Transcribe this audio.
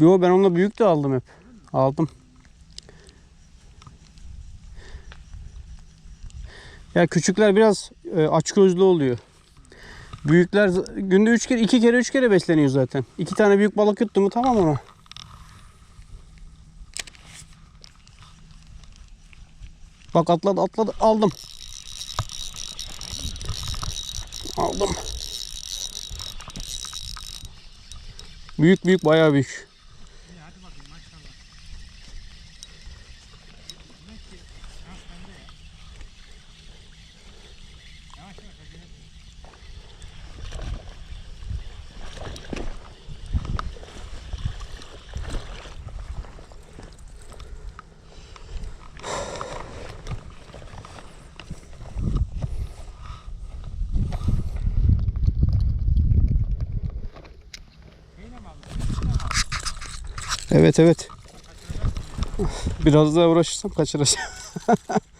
Yo ben onunla büyük de aldım hep. Aldım. Ya küçükler biraz e, açgözlü oluyor. Büyükler günde üç kere, iki kere, üç kere besleniyor zaten. İki tane büyük balık yuttu mu tamam ona. Bak atladı atladı aldım. Aldım. Büyük büyük bayağı büyük. Evet evet. Biraz daha uğraşırsam kaçıracağım.